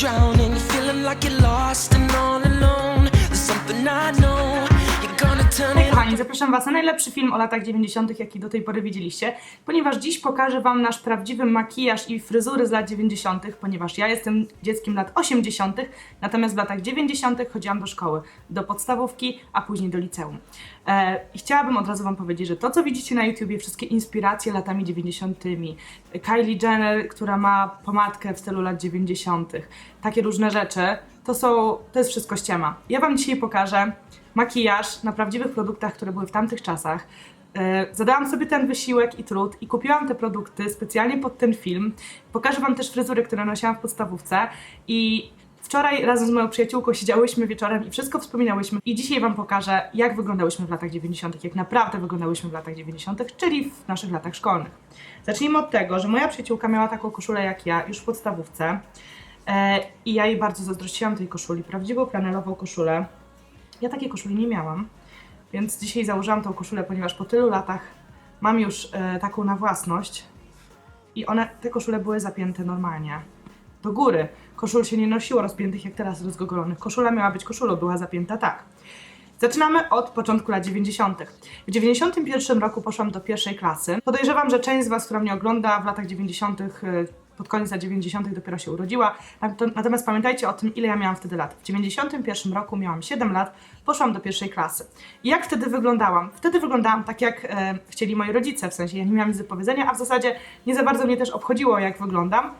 drowning. You're feeling like you're lost and all alone. There's something I know. Kochani, zapraszam Was na najlepszy film o latach 90., jaki do tej pory widzieliście, ponieważ dziś pokażę Wam nasz prawdziwy makijaż i fryzury z lat 90., ponieważ ja jestem dzieckiem lat 80., natomiast w latach 90. chodziłam do szkoły, do podstawówki, a później do liceum. E, I chciałabym od razu Wam powiedzieć, że to, co widzicie na YouTubie, wszystkie inspiracje latami 90., Kylie Jenner, która ma pomadkę w stylu lat 90., takie różne rzeczy, to są, to jest wszystko ściema. Ja Wam dzisiaj pokażę makijaż na prawdziwych produktach, które były w tamtych czasach. E, Zadałam sobie ten wysiłek i trud i kupiłam te produkty specjalnie pod ten film. Pokażę Wam też fryzury, które nosiłam w podstawówce i wczoraj razem z moją przyjaciółką siedziałyśmy wieczorem i wszystko wspominałyśmy i dzisiaj Wam pokażę, jak wyglądałyśmy w latach 90., jak naprawdę wyglądałyśmy w latach 90., czyli w naszych latach szkolnych. Zacznijmy od tego, że moja przyjaciółka miała taką koszulę jak ja już w podstawówce e, i ja jej bardzo zazdrościłam tej koszuli, prawdziwą flanelową koszulę. Ja takiej koszuli nie miałam, więc dzisiaj założyłam tą koszulę, ponieważ po tylu latach mam już e, taką na własność i one, te koszule były zapięte normalnie. Do góry. Koszul się nie nosiło rozpiętych jak teraz rozgogolonych. Koszula miała być koszulą, była zapięta tak. Zaczynamy od początku lat 90. W 91 roku poszłam do pierwszej klasy. Podejrzewam, że część z Was, która mnie ogląda w latach 90., y, pod koniec lat 90. dopiero się urodziła. Nato- Natomiast pamiętajcie o tym, ile ja miałam wtedy lat. W 91 roku miałam 7 lat, poszłam do pierwszej klasy. I jak wtedy wyglądałam? Wtedy wyglądałam tak, jak e, chcieli moi rodzice, w sensie ja nie miałam nic do powiedzenia, a w zasadzie nie za bardzo mnie też obchodziło, jak wyglądam.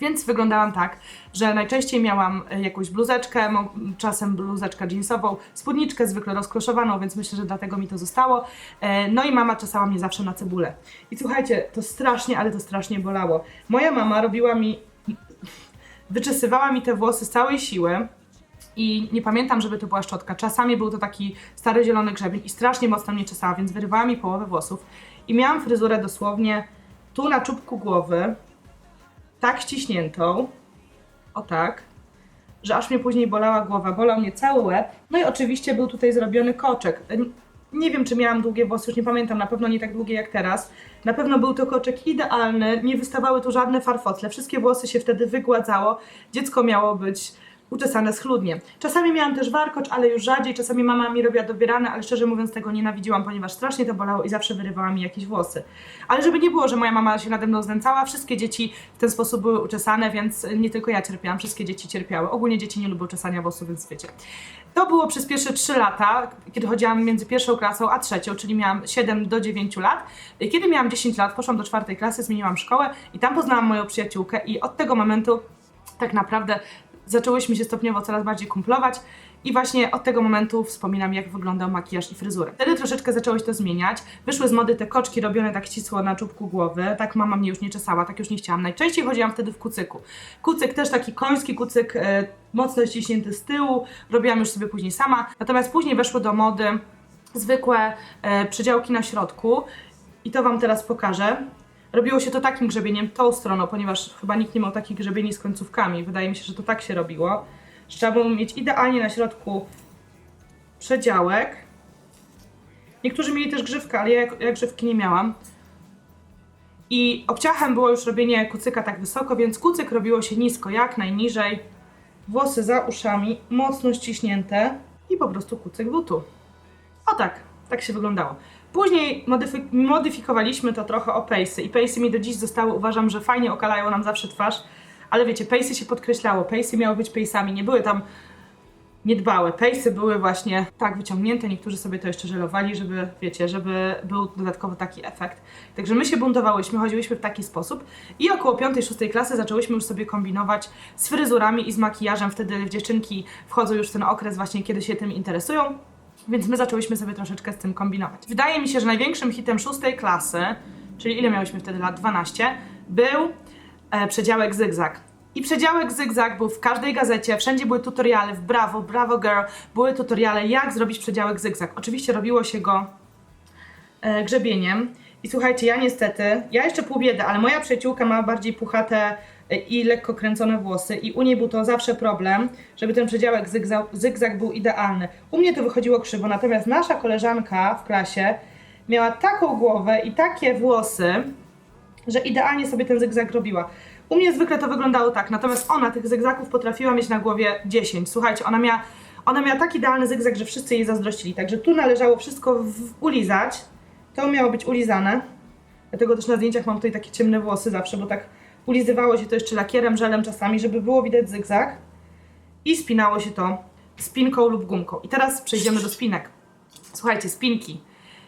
Więc wyglądałam tak, że najczęściej miałam e, jakąś bluzeczkę, czasem bluzeczkę jeansową, spódniczkę zwykle rozkloszowaną, więc myślę, że dlatego mi to zostało. E, No i mama czesała mnie zawsze na cebulę. I słuchajcie, to strasznie, ale to strasznie bolało. Moja mama robiła mi, wyczesywała mi te włosy z całej siły. I nie pamiętam, żeby to była szczotka. Czasami był to taki stary zielony grzebień i strasznie mocno mnie czesała, więc wyrywała mi połowę włosów. I miałam fryzurę dosłownie tu na czubku głowy, tak ściśniętą, o tak, że aż mnie później bolała głowa, bolał mnie cały łeb. No i oczywiście był tutaj zrobiony koczek. Nie wiem, czy miałam długie włosy, już nie pamiętam, na pewno nie tak długie jak teraz. Na pewno był to koczek idealny, nie wystawały tu żadne farfotle, wszystkie włosy się wtedy wygładzało. Dziecko miało być uczesane schludnie. Czasami miałam też warkocz, ale już rzadziej, czasami mama mi robiła dobierane, ale szczerze mówiąc tego nienawidziłam, ponieważ strasznie to bolało i zawsze wyrywała mi jakieś włosy. Ale żeby nie było, że moja mama się nade mną znęcała, wszystkie dzieci w ten sposób były uczesane, więc nie tylko ja cierpiałam, wszystkie dzieci cierpiały. Ogólnie dzieci nie lubią czesania włosów, więc wiecie. To było przez pierwsze 3 lata, kiedy chodziłam między pierwszą klasą a trzecią, czyli miałam 7 do 9 lat. Kiedy miałam 10 lat, poszłam do czwartej klasy, zmieniłam szkołę i tam poznałam moją przyjaciółkę i od tego momentu tak naprawdę zaczęłyśmy się stopniowo coraz bardziej kumplować i właśnie od tego momentu wspominam, jak wyglądał makijaż i fryzura. Wtedy troszeczkę zaczęło się to zmieniać. Wyszły z mody te koczki robione tak ścisło na czubku głowy. Tak mama mnie już nie czesała, tak już nie chciałam. Najczęściej chodziłam wtedy w kucyku. Kucyk też taki koński kucyk, e, mocno ściśnięty z tyłu. Robiłam już sobie później sama. Natomiast później weszły do mody zwykłe e, przedziałki na środku i to Wam teraz pokażę. Robiło się to takim grzebieniem, tą stroną, ponieważ chyba nikt nie miał takich grzebieni z końcówkami. Wydaje mi się, że to tak się robiło. Trzeba było mieć idealnie na środku przedziałek. Niektórzy mieli też grzywkę, ale ja, ja grzywki nie miałam. I obciachem było już robienie kucyka tak wysoko, więc kucyk robiło się nisko, jak najniżej. Włosy za uszami, mocno ściśnięte i po prostu kucyk był tu. O tak, tak się wyglądało. Później modyfy- modyfikowaliśmy to trochę o pejsy i pejsy mi do dziś zostały, uważam, że fajnie okalają nam zawsze twarz, ale wiecie, pejsy się podkreślało, pejsy miały być pejsami, nie były tam niedbałe. Pejsy były właśnie tak wyciągnięte, niektórzy sobie to jeszcze żelowali, żeby, wiecie, żeby był dodatkowo taki efekt. Także my się buntowałyśmy, chodziłyśmy w taki sposób i około 5-6 klasy zaczęłyśmy już sobie kombinować z fryzurami i z makijażem. Wtedy dziewczynki wchodzą już w ten okres właśnie, kiedy się tym interesują. Więc my zaczęłyśmy sobie troszeczkę z tym kombinować. Wydaje mi się, że największym hitem szóstej klasy, czyli ile miałyśmy wtedy lat? 12, był e, przedziałek zygzak. I przedziałek zygzak był w każdej gazecie, wszędzie były tutoriale, w Bravo, Bravo Girl, były tutoriale, jak zrobić przedziałek zygzak. Oczywiście robiło się go e, grzebieniem. I słuchajcie, ja niestety, ja jeszcze pół biedy, ale moja przyjaciółka ma bardziej puchate i lekko kręcone włosy i u niej był to zawsze problem, żeby ten przedziałek zygzak, zygzak był idealny. U mnie to wychodziło krzywo, natomiast nasza koleżanka w klasie miała taką głowę i takie włosy, że idealnie sobie ten zygzak robiła. U mnie zwykle to wyglądało tak, natomiast ona tych zygzaków potrafiła mieć na głowie 10. Słuchajcie, ona miała, ona miała tak idealny zygzak, że wszyscy jej zazdrościli. Także tu należało wszystko w, ulizać. To miało być ulizane. Dlatego też na zdjęciach mam tutaj takie ciemne włosy zawsze, bo tak ulizywało się to jeszcze lakierem, żelem czasami, żeby było widać zygzak. I spinało się to spinką lub gumką. I teraz przejdziemy do spinek. Słuchajcie, spinki.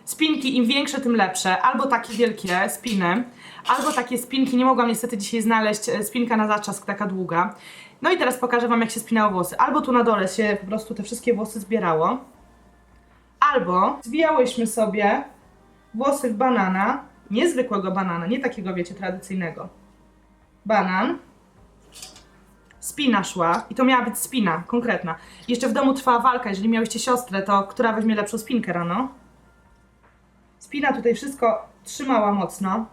Spinki im większe, tym lepsze. Albo takie wielkie spiny, albo takie spinki. Nie mogłam niestety dzisiaj znaleźć e, spinka na zaczask, taka długa. No i teraz pokażę Wam, jak się spinało włosy. Albo tu na dole się po prostu te wszystkie włosy zbierało, albo zwijałyśmy sobie włosy w banana, niezwykłego banana, nie takiego, wiecie, tradycyjnego. Banan, spina szła i to miała być spina, konkretna. Jeszcze w domu trwała walka, jeżeli miałyście siostrę, to która weźmie lepszą spinkę rano? Spina tutaj wszystko trzymała mocno.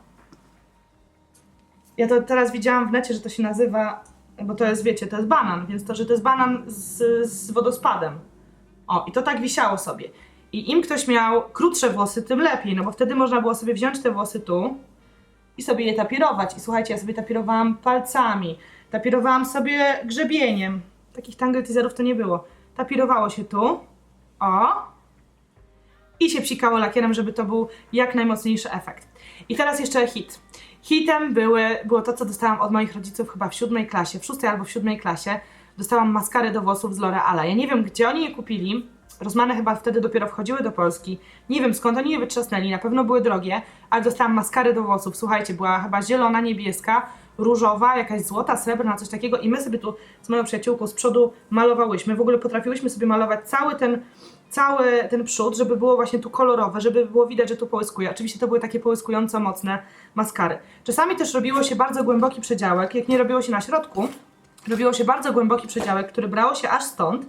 Ja to teraz widziałam w necie, że to się nazywa, bo to jest, wiecie, to jest banan, więc to, że to jest banan z, z wodospadem. O, i to tak wisiało sobie. I im ktoś miał krótsze włosy, tym lepiej, no bo wtedy można było sobie wziąć te włosy tu i sobie je tapirować. I słuchajcie, ja sobie tapirowałam palcami, tapirowałam sobie grzebieniem. Takich tangle teaserów to nie było. Tapirowało się tu, o, i się psikało lakierem, żeby to był jak najmocniejszy efekt. I teraz jeszcze hit. Hitem były, było to, co dostałam od moich rodziców chyba w siódmej klasie, w szóstej albo w siódmej klasie. Dostałam maskarę do włosów z L'Oreala. Ja nie wiem, gdzie oni je kupili. Rozmane chyba wtedy dopiero wchodziły do Polski. Nie wiem skąd oni je wytrzasnęli, na pewno były drogie, ale dostałam maskarę do włosów. Słuchajcie, była chyba zielona, niebieska, różowa, jakaś złota, srebrna, coś takiego i my sobie tu z moją przyjaciółką z przodu malowałyśmy. W ogóle potrafiłyśmy sobie malować cały ten cały ten przód, żeby było właśnie tu kolorowe, żeby było widać, że tu połyskuje. Oczywiście to były takie połyskująco mocne maskary. Czasami też robiło się bardzo głęboki przedziałek, jak nie robiło się na środku, robiło się bardzo głęboki przedziałek, który brało się aż stąd,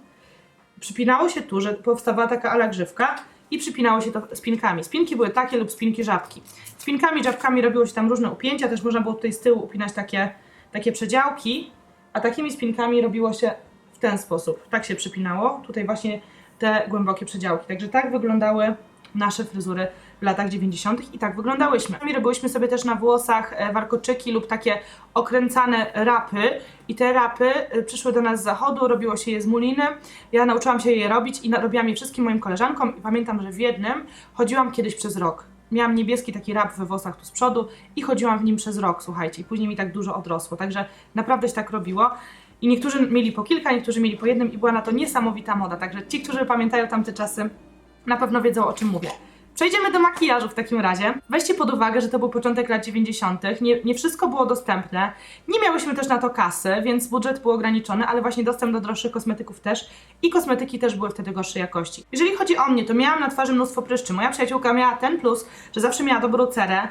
przypinało się tu, że powstawała taka ala grzywka i przypinało się to spinkami. Spinki były takie lub spinki żabki. Spinkami, żabkami robiło się tam różne upięcia, też można było tutaj z tyłu upinać takie, takie przedziałki, a takimi spinkami robiło się w ten sposób. Tak się przypinało. Tutaj właśnie te głębokie przedziałki. Także tak wyglądały nasze fryzury w latach 90. i tak wyglądałyśmy. My robiłyśmy sobie też na włosach e, warkoczyki lub takie okręcane rapy i te rapy e, przyszły do nas z zachodu, robiło się je z muliny. Ja nauczyłam się je robić i robiłam je wszystkim moim koleżankom i pamiętam, że w jednym chodziłam kiedyś przez rok. Miałam niebieski taki rap we włosach tu z przodu i chodziłam w nim przez rok, słuchajcie, i później mi tak dużo odrosło, także naprawdę się tak robiło. I niektórzy mieli po kilka, niektórzy mieli po jednym i była na to niesamowita moda. Także ci, którzy pamiętają tamte czasy, na pewno wiedzą o czym mówię. Przejdziemy do makijażu w takim razie. Weźcie pod uwagę, że to był początek lat 90. Nie, nie wszystko było dostępne. Nie miałyśmy też na to kasy, więc budżet był ograniczony, ale właśnie dostęp do droższych kosmetyków też. I kosmetyki też były wtedy gorszej jakości. Jeżeli chodzi o mnie, to miałam na twarzy mnóstwo pryszczy. Moja przyjaciółka miała ten plus, że zawsze miała dobrą cerę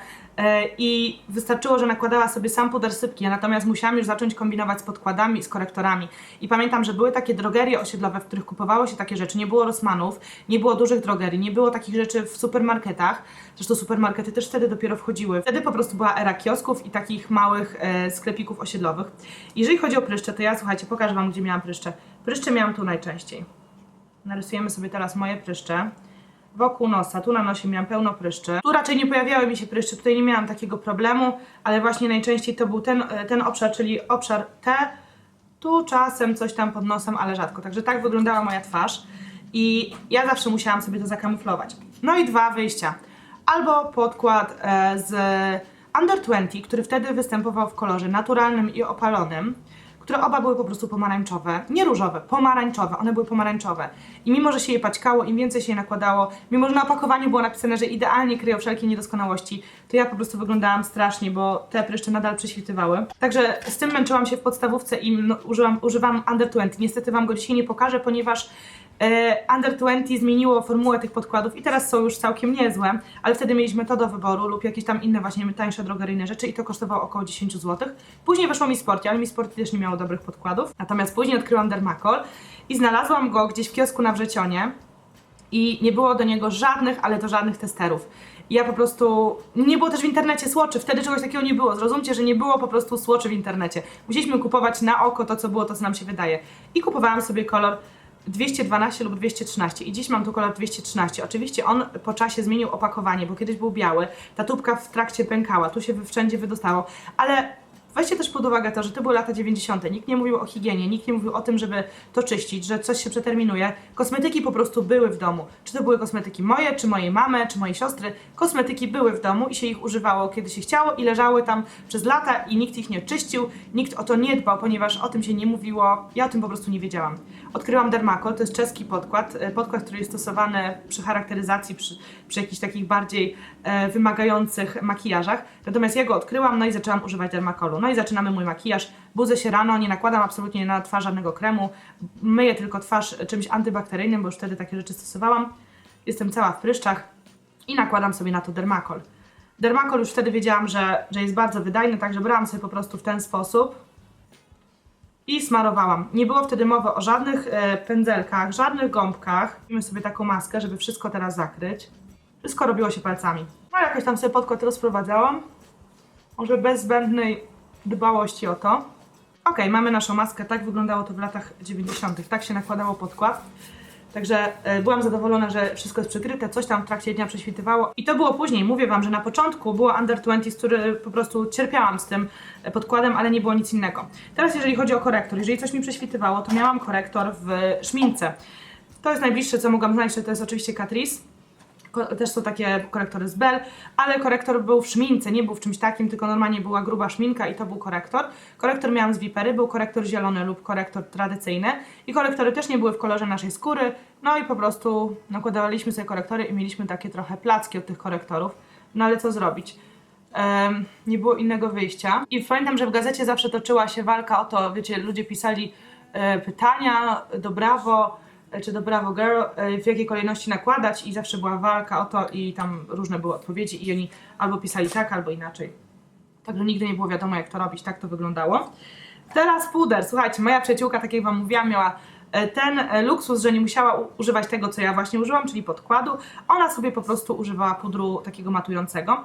i wystarczyło, że nakładała sobie sam puder sypki, ja natomiast musiałam już zacząć kombinować z podkładami i z korektorami. I pamiętam, że były takie drogerie osiedlowe, w których kupowało się takie rzeczy. Nie było Rossmanów, nie było dużych drogerii, nie było takich rzeczy w supermarketach. Zresztą supermarkety też wtedy dopiero wchodziły. Wtedy po prostu była era kiosków i takich małych e, sklepików osiedlowych. Jeżeli chodzi o pryszcze, to ja słuchajcie, pokażę Wam, gdzie miałam pryszcze. Pryszcze miałam tu najczęściej. Narysujemy sobie teraz moje pryszcze. Wokół nosa, tu na nosie miałam pełno pryszczy. Tu raczej nie pojawiały mi się pryszcze, tutaj nie miałam takiego problemu, ale właśnie najczęściej to był ten, e, ten obszar, czyli obszar T. Tu czasem coś tam pod nosem, ale rzadko. Także tak wyglądała moja twarz. I ja zawsze musiałam sobie to zakamuflować. No i dwa wyjścia. Albo podkład e, z Under 20, który wtedy występował w kolorze naturalnym i opalonym, które oba były po prostu pomarańczowe. Nie różowe, pomarańczowe. One były pomarańczowe. I mimo, że się je paćkało, im więcej się je nakładało, mimo, że na opakowaniu było napisane, że idealnie kryją wszelkie niedoskonałości, to ja po prostu wyglądałam strasznie, bo te pryszcze nadal prześwitywały. Także z tym męczyłam się w podstawówce i no, używam Under 20. Niestety Wam go dzisiaj nie pokażę, ponieważ Under 20 zmieniło formułę tych podkładów i teraz są już całkiem niezłe, ale wtedy mieliśmy to do wyboru lub jakieś tam inne właśnie tańsze drogeryjne rzeczy i to kosztowało około 10 zł. Później weszło mi Sporty, ale mi Sporty też nie miało dobrych podkładów. Natomiast później odkryłam Dermacol i znalazłam go gdzieś w kiosku na Wrzecionie i nie było do niego żadnych, ale to żadnych testerów. Ja po prostu. Nie było też w internecie słoczy, wtedy czegoś takiego nie było. Zrozumcie, że nie było po prostu słoczy w internecie. Musieliśmy kupować na oko to, co było, to, co nam się wydaje. I kupowałam sobie kolor 212 lub 213 i dziś mam tu kolor 213. Oczywiście on po czasie zmienił opakowanie, bo kiedyś był biały, ta tubka w trakcie pękała, tu się wszędzie wydostało, ale Weźcie też pod uwagę to, że to były lata 90. Nikt nie mówił o higienie, nikt nie mówił o tym, żeby to czyścić, że coś się przeterminuje. Kosmetyki po prostu były w domu. Czy to były kosmetyki moje, czy mojej mamy, czy mojej siostry. Kosmetyki były w domu i się ich używało, kiedy się chciało i leżały tam przez lata i nikt ich nie czyścił, nikt o to nie dbał, ponieważ o tym się nie mówiło. Ja o tym po prostu nie wiedziałam. Odkryłam Dermacol, to jest czeski podkład, e, podkład, który jest stosowany przy charakteryzacji, przy, przy jakichś takich bardziej e, wymagających makijażach. Natomiast ja go odkryłam, no i zaczęłam używać Dermacolu. No i zaczynamy mój makijaż. Budzę się rano, nie nakładam absolutnie na twarz żadnego kremu. Myję tylko twarz czymś antybakteryjnym, bo już wtedy takie rzeczy stosowałam. Jestem cała w pryszczach i nakładam sobie na to Dermacol. Dermacol już wtedy wiedziałam, że, że jest bardzo wydajny, także brałam sobie po prostu w ten sposób i smarowałam. Nie było wtedy mowy o żadnych e, pędzelkach, żadnych gąbkach. Robimy sobie taką maskę, żeby wszystko teraz zakryć. Wszystko robiło się palcami. No jakoś tam sobie podkład rozprowadzałam. Może bez zbędnej dbałości o to. Ok, mamy naszą maskę. Tak wyglądało to w latach 90. Tak się nakładało podkład. Także e, byłam zadowolona, że wszystko jest przykryte, coś tam w trakcie dnia prześwitywało. I to było później. Mówię Wam, że na początku było Under 20, który po prostu cierpiałam z tym e, podkładem, ale nie było nic innego. Teraz jeżeli chodzi o korektor, jeżeli coś mi prześwitywało, to miałam korektor w szmince. To jest najbliższe, co mogłam znaleźć, to jest oczywiście Catrice. Też są takie korektory z Bell, ale korektor był w szmince, nie był w czymś takim, tylko normalnie była gruba szminka i to był korektor. Korektor miałam z Vipery, był korektor zielony lub korektor tradycyjny i korektory też nie były w kolorze naszej skóry, no i po prostu nakładaliśmy sobie korektory i mieliśmy takie trochę placki od tych korektorów, no ale co zrobić? Em, nie było innego wyjścia. I pamiętam, że w gazecie zawsze toczyła się walka o to, wiecie, ludzie pisali e, pytania do Bravo, e, czy do Bravo Girl, e, w jakiej kolejności nakładać i zawsze była walka o to i tam różne były odpowiedzi i oni albo pisali tak, albo inaczej. Także nigdy nie było wiadomo, jak to robić, tak to wyglądało. Teraz puder. Słuchajcie, moja przyjaciółka, tak jak Wam mówiłam, miała e, ten e, luksus, że nie musiała używać tego, co ja właśnie użyłam, czyli podkładu. Ona sobie po prostu używała pudru takiego matującego.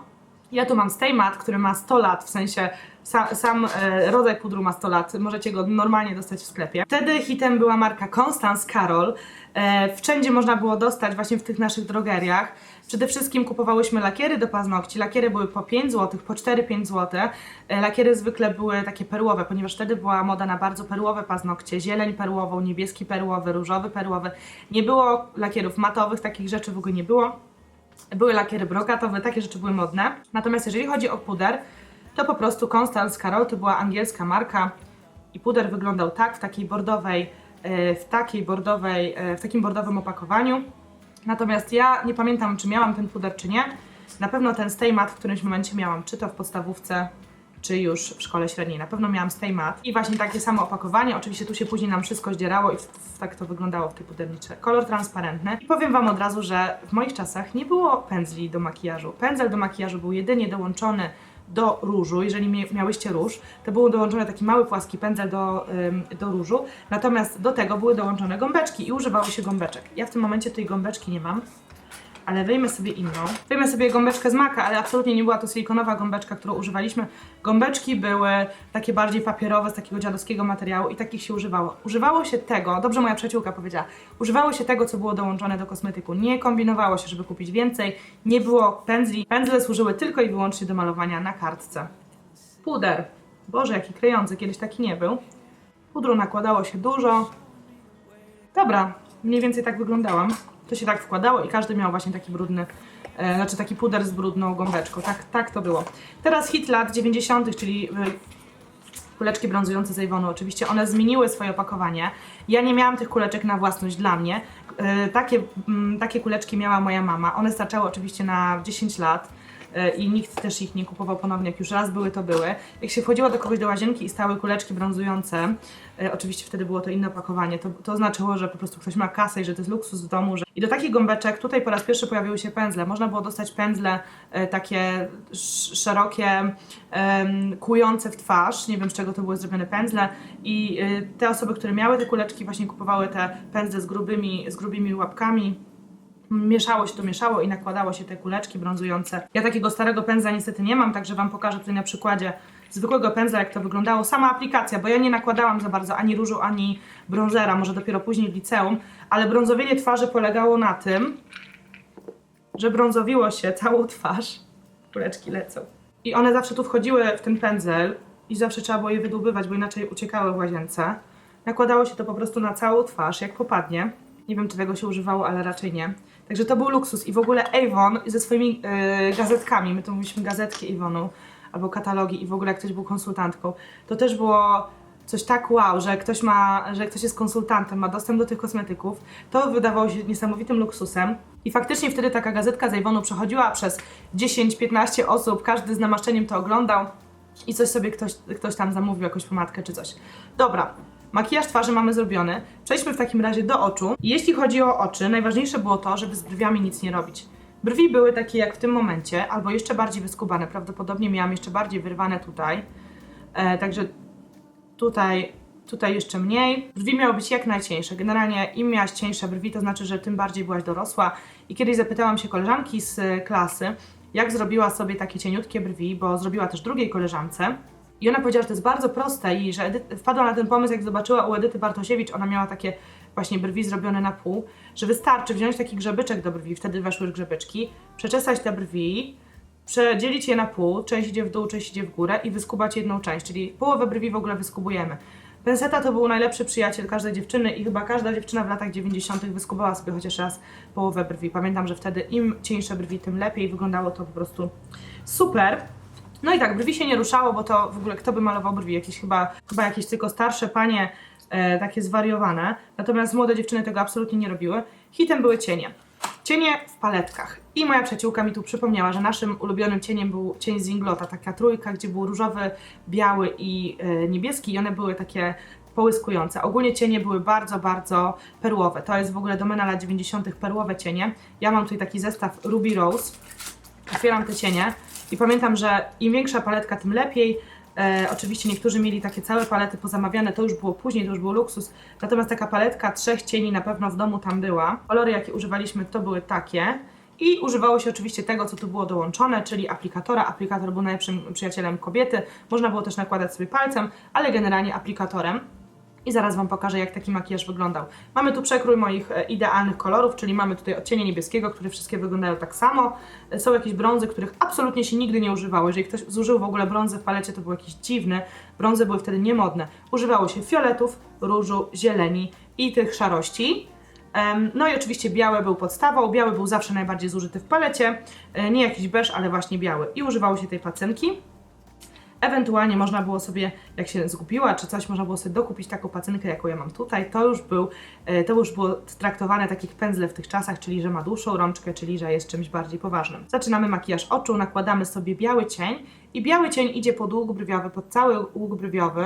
Ja tu mam Stay Matte, który ma 100 lat, w sensie sa, sam e, rodzaj pudru ma 100 lat, możecie go normalnie dostać w sklepie. Wtedy hitem była marka Constance Carol. E, wszędzie można było dostać właśnie w tych naszych drogeriach. Przede wszystkim kupowałyśmy lakiery do paznokci. Lakiery były po 5 zł, po 4-5 zł. E, lakiery zwykle były takie perłowe, ponieważ wtedy była moda na bardzo perłowe paznokcie. Zieleń perłową, niebieski perłowy, różowy perłowy. Nie było lakierów matowych, takich rzeczy w ogóle nie było. Były lakiery brokatowe, takie rzeczy były modne. Natomiast jeżeli chodzi o puder, to po prostu Constance Carol to była angielska marka i puder wyglądał tak w takiej bordowej, e, w takiej bordowej, e, w takim bordowym opakowaniu. Natomiast ja nie pamiętam, czy miałam ten puder, czy nie. Na pewno ten Stay Matte w którymś momencie miałam, czy to w podstawówce, czy już w szkole średniej. Na pewno miałam Stay Matte i właśnie takie samo opakowanie. Oczywiście tu się później nam wszystko zdzierało i tak to wyglądało w tej puderniczce. Kolor transparentny. I powiem Wam od razu, że w moich czasach nie było pędzli do makijażu. Pędzel do makijażu był jedynie dołączony do różu, jeżeli miałyście róż, to był dołączony taki mały płaski pędzel do, ym, do różu, natomiast do tego były dołączone gąbeczki i używało się gąbeczek. Ja w tym momencie tej gąbeczki nie mam, ale wyjmę sobie inną. Wyjmę sobie gąbeczkę z maka, ale absolutnie nie była to silikonowa gąbeczka, którą używaliśmy. Gąbeczki były takie bardziej papierowe, z takiego dziadowskiego materiału i takich się używało. Używało się tego, dobrze moja przyjaciółka powiedziała, używało się tego, co było dołączone do kosmetyku. Nie kombinowało się, żeby kupić więcej, nie było pędzli. Pędzle służyły tylko i wyłącznie do malowania na kartce. Puder. Boże, jaki klejący, kiedyś taki nie był. Pudru nakładało się dużo. Dobra, mniej więcej tak wyglądałam. To się tak wkładało i każdy miał właśnie taki brudny, e, znaczy taki puder z brudną gąbeczką. Tak, tak to było. Teraz hit lat 90., czyli e, kuleczki brązujące z Avonu. Oczywiście one zmieniły swoje opakowanie. Ja nie miałam tych kuleczek na własność dla mnie. E, takie, mm, takie kuleczki miała moja mama. One starczały oczywiście na 10 lat i nikt też ich nie kupował ponownie, jak już raz były, to były. Jak się wchodziło do kogoś do łazienki i stały kuleczki brązujące, e, oczywiście wtedy było to inne opakowanie, to, to znaczyło, że po prostu ktoś ma kasę i że to jest luksus w domu. Że... I do takich gąbeczek tutaj po raz pierwszy pojawiły się pędzle. Można było dostać pędzle e, takie sz- szerokie, kujące w twarz. Nie wiem, z czego to były zrobione pędzle. I e, te osoby, które miały te kuleczki, właśnie kupowały te pędzle z grubymi, z grubymi łapkami. Mieszało się to, mieszało i nakładało się te kuleczki brązujące. Ja takiego starego pędzla niestety nie mam, także Wam pokażę tutaj na przykładzie zwykłego pędzla, jak to wyglądało. Sama aplikacja, bo ja nie nakładałam za bardzo ani różu, ani brązera, może dopiero później w liceum, ale brązowienie twarzy polegało na tym, że brązowiło się całą twarz. Kuleczki lecą. I one zawsze tu wchodziły w ten pędzel i zawsze trzeba było je wydłubywać, bo inaczej uciekały w łazience. Nakładało się to po prostu na całą twarz, jak popadnie. Nie wiem, czy tego się używało, ale raczej nie. Także to był luksus. I w ogóle Avon ze swoimi yy, gazetkami, my to mówiliśmy gazetki Avonu, albo katalogi i w ogóle jak ktoś był konsultantką, to też było coś tak wow, że ktoś ma, że ktoś jest konsultantem, ma dostęp do tych kosmetyków, to wydawało się niesamowitym luksusem. I faktycznie wtedy taka gazetka z Avonu przechodziła przez 10-15 osób, każdy z namaszczeniem to oglądał i coś sobie ktoś, ktoś tam zamówił, jakąś pomadkę czy coś. Dobra, makijaż twarzy mamy zrobiony. Przejdźmy w takim razie do oczu. Jeśli chodzi o oczy, najważniejsze było to, żeby z brwiami nic nie robić. Brwi były takie jak w tym momencie, albo jeszcze bardziej wyskubane. Prawdopodobnie miałam jeszcze bardziej wyrwane tutaj. E, także tutaj, tutaj jeszcze mniej. Brwi miały być jak najcieńsze. Generalnie im miałaś cieńsze brwi, to znaczy, że tym bardziej byłaś dorosła. I kiedyś zapytałam się koleżanki z e, klasy, jak zrobiła sobie takie cieniutkie brwi, bo zrobiła też drugiej koleżance. I ona powiedziała, że to jest bardzo proste i że Edy- wpadła na ten pomysł, jak zobaczyła u Edyty Bartosiewicz, ona miała takie właśnie brwi zrobione na pół, że wystarczy wziąć taki grzebyczek do brwi, wtedy weszły grzebyczki, przeczesać te brwi, przedzielić je na pół, część idzie w dół, część idzie w górę i wyskubać jedną część, czyli połowę brwi w ogóle wyskubujemy. Penseta to był najlepszy przyjaciel każdej dziewczyny i chyba każda dziewczyna w latach 90. wyskubała sobie chociaż raz połowę brwi. Pamiętam, że wtedy im cieńsze brwi, tym lepiej. Wyglądało to po prostu super. No i tak, brwi się nie ruszało, bo to w ogóle kto by malował brwi? Jakieś chyba, chyba jakieś tylko starsze panie, e, takie zwariowane. Natomiast młode dziewczyny tego absolutnie nie robiły. Hitem były cienie. Cienie w paletkach. I moja przyjaciółka mi tu przypomniała, że naszym ulubionym cieniem był cień z taka trójka, gdzie był różowy, biały i e, niebieski i one były takie połyskujące. Ogólnie cienie były bardzo, bardzo perłowe. To jest w ogóle domena lat 90. perłowe cienie. Ja mam tutaj taki zestaw Ruby Rose. Otwieram te cienie i pamiętam, że im większa paletka, tym lepiej. E, oczywiście niektórzy mieli takie całe palety pozamawiane, to już było później, to już był luksus. Natomiast taka paletka trzech cieni na pewno w domu tam była. Kolory, jakie używaliśmy, to były takie. I używało się oczywiście tego, co tu było dołączone, czyli aplikatora. Aplikator był najlepszym przyjacielem kobiety. Można było też nakładać sobie palcem, ale generalnie aplikatorem. I zaraz Wam pokażę, jak taki makijaż wyglądał. Mamy tu przekrój moich e, idealnych kolorów, czyli mamy tutaj odcienie niebieskiego, które wszystkie wyglądają tak samo. E, Są jakieś brązy, których absolutnie się nigdy nie używało. Jeżeli ktoś zużył w ogóle brązy w palecie, to był jakiś dziwny. Brązy były wtedy niemodne. Używało się fioletów, różu, zieleni i tych szarości. No i oczywiście biały był podstawą. Biały był zawsze najbardziej zużyty w palecie. E, Nie jakiś beż, ale właśnie biały. I używało się tej pacynki. Ewentualnie można było sobie, jak się zgubiła czy coś, można było sobie dokupić taką pacynkę, jaką ja mam tutaj. To już, był, e, to już było traktowane tak jak pędzle w tych czasach, czyli że ma dłuższą rączkę, czyli że jest czymś bardziej poważnym. Zaczynamy makijaż oczu, nakładamy sobie biały cień i biały cień idzie pod łuk brwiowy, pod cały łuk brwiowy.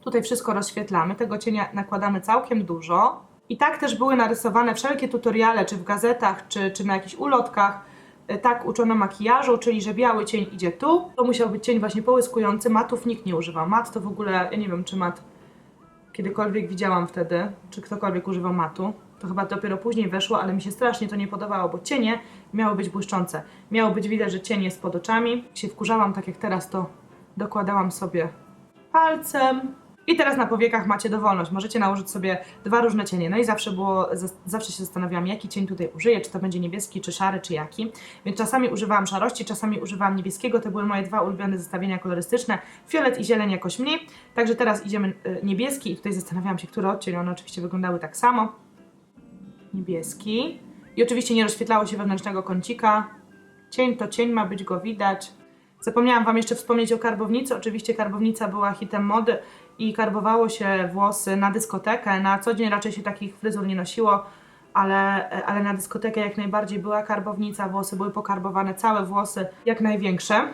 Tutaj wszystko rozświetlamy, tego cienia nakładamy całkiem dużo. I tak też były narysowane wszelkie tutoriale, czy w gazetach, czy, czy na jakichś ulotkach. Tak uczono makijażu, czyli że biały cień idzie tu. To musiał być cień właśnie połyskujący. Matów nikt nie używał. Mat to w ogóle, ja nie wiem, czy mat kiedykolwiek widziałam wtedy, czy ktokolwiek używał matu. To chyba dopiero później weszło, ale mi się strasznie to nie podobało, bo cienie miały być błyszczące. Miało być widać, że cień jest pod oczami. Jak się wkurzałam, tak jak teraz, to dokładałam sobie palcem. I teraz na powiekach macie dowolność. Możecie nałożyć sobie dwa różne cienie. No i zawsze było, zawsze się zastanawiałam, jaki cień tutaj użyję, czy to będzie niebieski, czy szary, czy jaki. Więc czasami używałam szarości, czasami używałam niebieskiego. To były moje dwa ulubione zestawienia kolorystyczne. Fiolet i zieleń jakoś mniej. Także teraz idziemy y, niebieski i tutaj zastanawiałam się, który odcień. One oczywiście wyglądały tak samo. Niebieski. I oczywiście nie rozświetlało się wewnętrznego kącika. Cień to cień, ma być go widać. Zapomniałam Wam jeszcze wspomnieć o karbownicy. Oczywiście karbownica była hitem mody i karbowało się włosy na dyskotekę. Na co dzień raczej się takich fryzur nie nosiło, ale, ale na dyskotekę jak najbardziej była karbownica. Włosy były pokarbowane, całe włosy jak największe.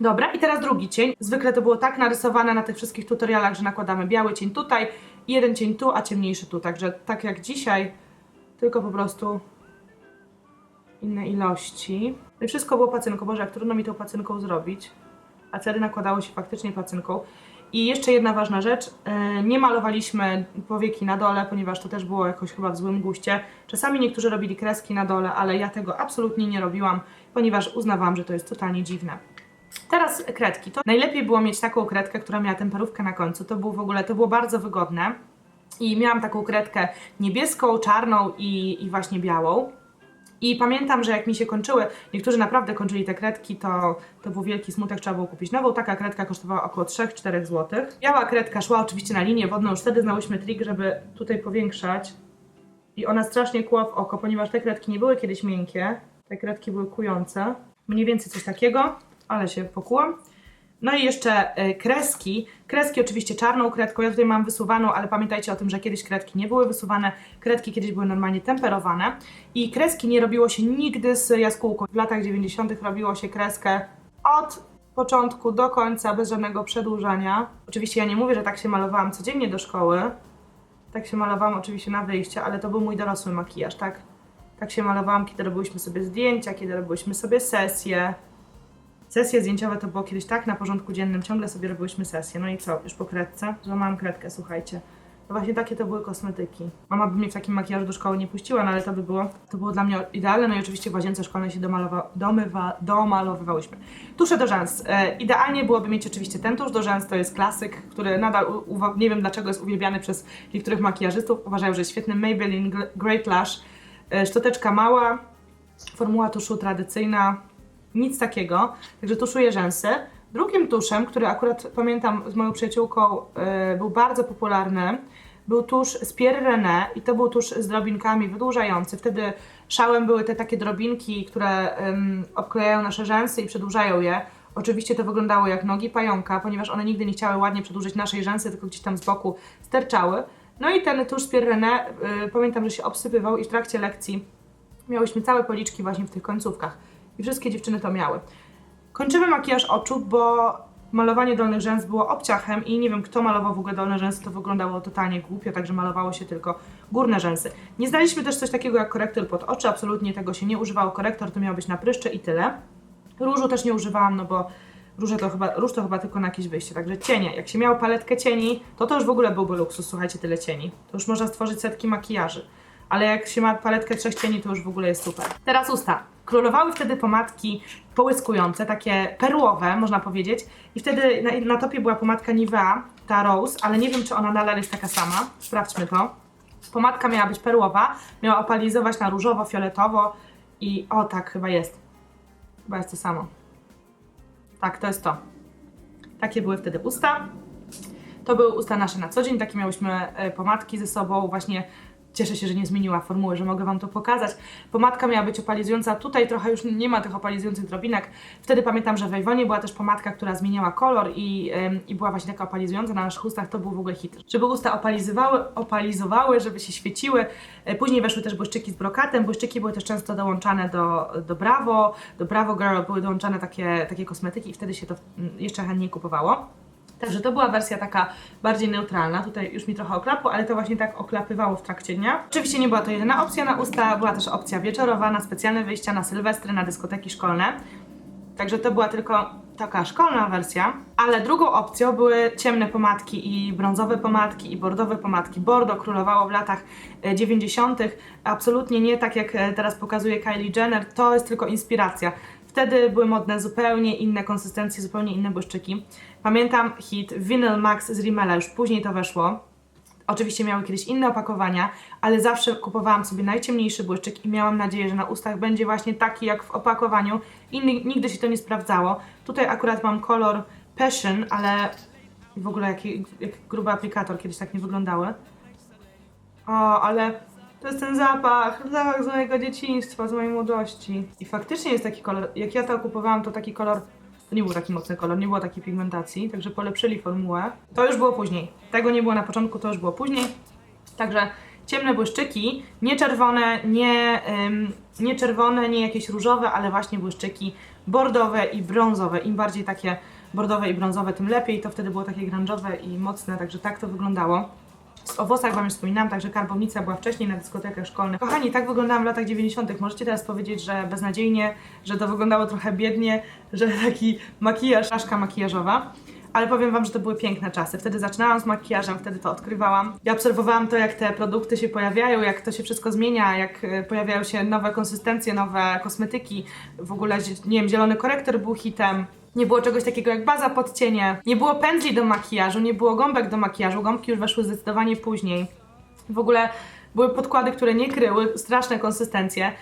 Dobra, i teraz drugi cień. Zwykle to było tak narysowane na tych wszystkich tutorialach, że nakładamy biały cień tutaj, jeden cień tu, a ciemniejszy tu. Także tak jak dzisiaj, tylko po prostu inne ilości. No i wszystko było pacynką. Boże, jak trudno mi tą pacynką zrobić. A wtedy nakładało się faktycznie pacynką. I jeszcze jedna ważna rzecz. e, Nie malowaliśmy powieki na dole, ponieważ to też było jakoś chyba w złym guście. Czasami niektórzy robili kreski na dole, ale ja tego absolutnie nie robiłam, ponieważ uznawałam, że to jest totalnie dziwne. Teraz kredki. To najlepiej było mieć taką kredkę, która miała temperówkę na końcu. To było w ogóle, to było bardzo wygodne. I miałam taką kredkę niebieską, czarną i, i właśnie białą. I pamiętam, że jak mi się kończyły, niektórzy naprawdę kończyli te kredki, to, to był wielki smutek, trzeba było kupić nową. Taka kredka kosztowała około 3-4 zł. Biała kredka szła oczywiście na linię wodną, już wtedy znałyśmy trik, żeby tutaj powiększać. I ona strasznie kłuła w oko, ponieważ te kredki nie były kiedyś miękkie, te kredki były kujące. Mniej więcej coś takiego, ale się pokułam. No i jeszcze e, kreski. Kreski oczywiście czarną kredką. Ja tutaj mam wysuwaną, ale pamiętajcie o tym, że kiedyś kredki nie były wysuwane. Kredki kiedyś były normalnie temperowane. I kreski nie robiło się nigdy z jaskółką. W latach 90. robiło się kreskę od początku do końca, bez żadnego przedłużania. Oczywiście ja nie mówię, że tak się malowałam codziennie do szkoły. Tak się malowałam oczywiście na wyjście, ale to był mój dorosły makijaż, tak? Tak się malowałam, kiedy robiłyśmy sobie zdjęcia, kiedy robiłyśmy sobie sesje. Sesje zdjęciowe to było kiedyś tak na porządku dziennym, ciągle sobie robiłyśmy sesje. No i co, już po kredce? Złamałam kredkę, słuchajcie. No właśnie takie to były kosmetyki. Mama by mnie w takim makijażu do szkoły nie puściła, no ale to by było, to było dla mnie idealne. No i oczywiście w łazience szkolnej się domalowa, domywa, domalowywałyśmy. Tusze do rzęs. E, idealnie byłoby mieć oczywiście ten tusz do rzęs, to jest klasyk, który nadal, u, uwa- nie wiem dlaczego jest uwielbiany przez niektórych makijażystów. Uważają, że jest świetny Maybelline Gr- Great Lash. E, szczoteczka mała, formuła tuszu tradycyjna, nic takiego. Także tuszuję rzęsy. Drugim tuszem, który akurat pamiętam z moją przyjaciółką e, był bardzo popularny, był tusz z Pierre René i to był tusz z drobinkami wydłużający. Wtedy szałem były te takie drobinki, które obklejają nasze rzęsy i przedłużają je. Oczywiście to wyglądało jak nogi pająka, ponieważ one nigdy nie chciały ładnie przedłużyć naszej rzęsy, tylko gdzieś tam z boku sterczały. No i ten tusz z Pierre René, y, pamiętam, że się obsypywał i w trakcie lekcji miałyśmy całe policzki właśnie w tych końcówkach. I wszystkie dziewczyny to miały. Kończymy makijaż oczu, bo malowanie dolnych rzęs było obciachem i nie wiem, kto malował w ogóle dolne rzęsy, to wyglądało totalnie głupio, także malowało się tylko górne rzęsy. Nie znaliśmy też coś takiego jak korektor pod oczy, absolutnie tego się nie używało. Korektor to miał być na pryszcze i tyle. Różu też nie używałam, no bo róże to chyba, róż to chyba tylko na jakieś wyjście. Także cienie. Jak się miało paletkę cieni, to to już w ogóle byłby luksus, słuchajcie, tyle cieni. To już można stworzyć setki makijaży. Ale jak się ma paletkę trzech cieni, to już w ogóle jest super. Teraz usta. Królowały wtedy pomadki połyskujące, takie perłowe, można powiedzieć. I wtedy na, na topie była pomadka Nivea, ta Rose, ale nie wiem, czy ona nadal jest taka sama. Sprawdźmy to. Pomadka miała być perłowa, miała opalizować na różowo, fioletowo i o tak, chyba jest. Chyba jest to samo. Tak, to jest to. Takie były wtedy usta. To były usta nasze na co dzień, takie miałyśmy e, pomadki ze sobą, właśnie cieszę się, że nie zmieniła formuły, że mogę Wam to pokazać. Pomadka miała być opalizująca, tutaj trochę już nie ma tych opalizujących drobinek. Wtedy pamiętam, że w Ejwonie była też pomadka, która zmieniała kolor i, i była właśnie taka opalizująca na naszych ustach, to był w ogóle hit. Żeby usta opalizowały, opalizowały, żeby się świeciły. E, Później weszły też błyszczyki z brokatem, błyszczyki były też często dołączane do, do Bravo, do Bravo Girl były dołączane takie, takie kosmetyki i wtedy się to mm, jeszcze chętniej kupowało. Także to była wersja taka bardziej neutralna. Tutaj już mi trochę oklapło, ale to właśnie tak oklapywało w trakcie dnia. Oczywiście nie była to jedyna opcja na usta, była też opcja wieczorowa, na specjalne wyjścia, na sylwestry, na dyskoteki szkolne. Także to była tylko taka szkolna wersja. Ale drugą opcją były ciemne pomadki i brązowe pomadki i bordowe pomadki. Bordo królowało w latach e, 90. Absolutnie nie tak jak e, teraz pokazuje Kylie Jenner. To jest tylko inspiracja. Wtedy były modne zupełnie inne konsystencje, zupełnie inne błyszczyki. Pamiętam hit Vinyl Max z Rimmela, już później to weszło. Oczywiście miały kiedyś inne opakowania, ale zawsze kupowałam sobie najciemniejszy błyszczyk i miałam nadzieję, że na ustach będzie właśnie taki jak w opakowaniu i ni- nigdy się to nie sprawdzało. Tutaj akurat mam kolor Passion, ale w ogóle jaki, jak gruby aplikator, kiedyś tak nie wyglądały. O, ale to jest ten zapach, zapach z mojego dzieciństwa, z mojej młodości. I faktycznie jest taki kolor, jak ja to kupowałam, to taki kolor, to nie był taki mocny kolor, nie było takiej pigmentacji, także polepszyli formułę. To już było później. Tego nie było na początku, to już było później. Także ciemne błyszczyki, nie czerwone, nie, ym, nie czerwone, nie jakieś różowe, ale właśnie błyszczyki bordowe i brązowe. Im bardziej takie bordowe i brązowe, tym lepiej. To wtedy było takie grunge'owe i mocne, także tak to wyglądało. O włosach Wam już wspominałam, także karbownica była wcześniej na dyskotekach szkolnych. Kochani, tak wyglądałam w latach 90. Możecie teraz powiedzieć, że beznadziejnie, że to wyglądało trochę biednie, że taki makijaż, czaszka makijażowa. Ale powiem Wam, że to były piękne czasy. Wtedy zaczynałam z makijażem, wtedy to odkrywałam. Ja obserwowałam to, jak te produkty się pojawiają, jak to się wszystko zmienia, jak e, pojawiają się nowe konsystencje, nowe kosmetyki. W ogóle, nie wiem, zielony korektor był hitem. Nie było czegoś takiego jak baza pod cienie. Nie było pędzli do makijażu, nie było gąbek do makijażu. Gąbki już weszły zdecydowanie później. W ogóle były podkłady, które nie kryły, straszne konsystencje.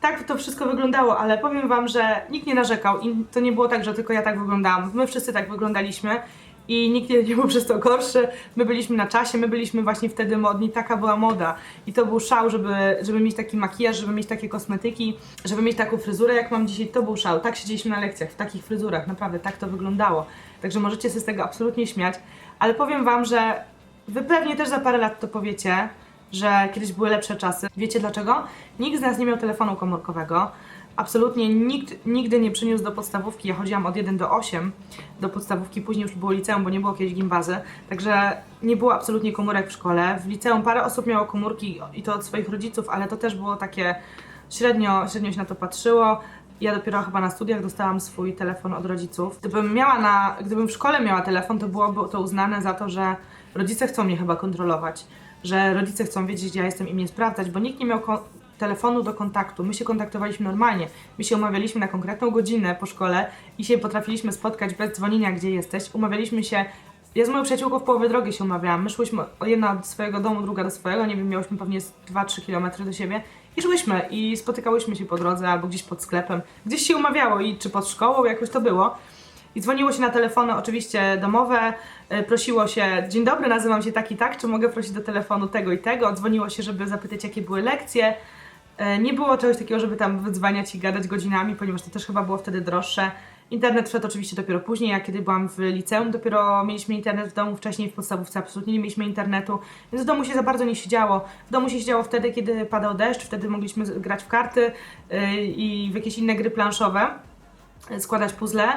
tak to wszystko wyglądało, ale powiem Wam, że nikt nie narzekał i to nie było tak, że tylko ja tak wyglądałam. My wszyscy tak wyglądaliśmy i nikt nie był przez to gorszy. My byliśmy na czasie, my byliśmy właśnie wtedy modni, taka była moda. I to był szał, żeby, żeby mieć taki makijaż, żeby mieć takie kosmetyki, żeby mieć taką fryzurę, jak mam dzisiaj. To był szał. Tak siedzieliśmy na lekcjach, w takich fryzurach, naprawdę tak to wyglądało. Także możecie się z tego absolutnie śmiać, ale powiem Wam, że Wy pewnie też za parę lat to powiecie, że kiedyś były lepsze czasy. Wiecie dlaczego? Nikt z nas nie miał telefonu komórkowego. Absolutnie nikt nigdy nie przyniósł do podstawówki. Ja chodziłam od 1 do 8 do podstawówki, później już było liceum, bo nie było kiedyś gimbazy. Także nie było absolutnie komórek w szkole. W liceum parę osób miało komórki i to od swoich rodziców, ale to też było takie średnio, średnio się na to patrzyło. Ja dopiero chyba na studiach dostałam swój telefon od rodziców. Gdybym miała na, gdybym w szkole miała telefon, to byłoby to uznane za to, że rodzice chcą mnie chyba kontrolować, że rodzice chcą wiedzieć, gdzie ja jestem i mnie sprawdzać, bo nikt nie miał telefonu do kontaktu. My się kontaktowaliśmy normalnie. My się umawialiśmy na konkretną godzinę po szkole i się potrafiliśmy spotkać bez dzwonienia, gdzie jesteś. Umawialiśmy się. Ja z moją przyjaciółką w połowie drogi się umawiałam. My szłyśmy jedna do swojego domu, druga do swojego. Nie wiem, miałyśmy pewnie z 2-3 km do siebie. I szłyśmy i spotykałyśmy się po drodze albo gdzieś pod sklepem. Gdzieś się umawiało i czy pod szkołą, jakoś to było. I dzwoniło się na telefony oczywiście domowe, e, prosiło się, dzień dobry, nazywam się tak i tak, czy mogę prosić do telefonu tego i tego. Dzwoniło się, żeby zapytać, jakie były lekcje. E, Nie było czegoś takiego, żeby tam wydzwaniać i gadać godzinami, ponieważ to też chyba było wtedy droższe. Internet wszedł oczywiście dopiero później, ja kiedy byłam w liceum, dopiero mieliśmy internet w domu, wcześniej w podstawówce absolutnie nie mieliśmy internetu, więc w domu się za bardzo nie siedziało. W domu się siedziało wtedy, kiedy padał deszcz, wtedy mogliśmy grać w karty yy, i w jakieś inne gry planszowe, yy, składać puzzle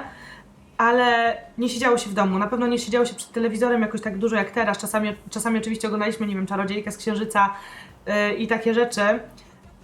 ale nie siedziało się w domu. Na pewno nie siedziało się przed telewizorem jakoś tak dużo jak teraz. Czasami, czasami oczywiście oglądaliśmy, nie wiem, Czarodziejkę z Księżyca i takie rzeczy,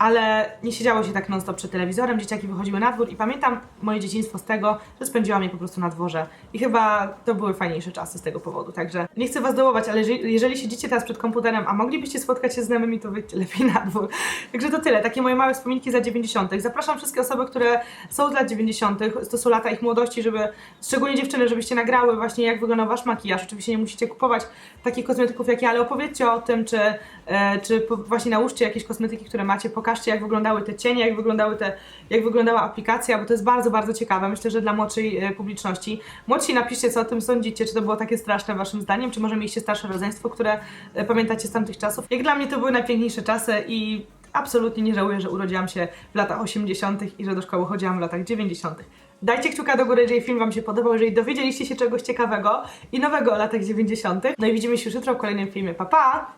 ale nie siedziało się tak non-stop przed telewizorem. Dzieciaki wychodziły na dwór i pamiętam moje dzieciństwo z tego, że spędziłam je po prostu na dworze. I chyba to były fajniejsze czasy z tego powodu. Także nie chcę Was dołować, ale jeżeli, siedzicie teraz przed komputerem, a moglibyście spotkać się z znajomymi, to wyjdźcie lepiej na dwór. Także to tyle. Takie moje małe wspominki za 90. Zapraszam wszystkie osoby, które są z lat 90., to są lata ich młodości, żeby, szczególnie dziewczyny, żebyście nagrały właśnie jak wygląda Wasz makijaż. Oczywiście nie musicie kupować takich kosmetyków jak ja, ale opowiedzcie o tym, czy, e, czy właśnie nałóżcie jakieś kosmetyki, które macie, pokażcie jak wyglądały te cienie, jak, wyglądały te, jak wyglądała aplikacja, bo to jest bardzo, bardzo ciekawe. Myślę, że dla młodszej e, publiczności. Młodsi napiszcie, co o tym sądzicie, czy to było takie straszne Waszym zdaniem, czy może mieliście starsze rodzeństwo, które e, pamiętacie z tamtych czasów. Jak dla mnie to były najpiękniejsze czasy i absolutnie nie żałuję, że urodziłam się w latach 80. i że do szkoły chodziłam w latach 90. Dajcie kciuka do góry, jeżeli film Wam się podobał, jeżeli dowiedzieliście się czegoś ciekawego i nowego o latach 90. No i widzimy się już jutro w kolejnym filmie. Pa, pa!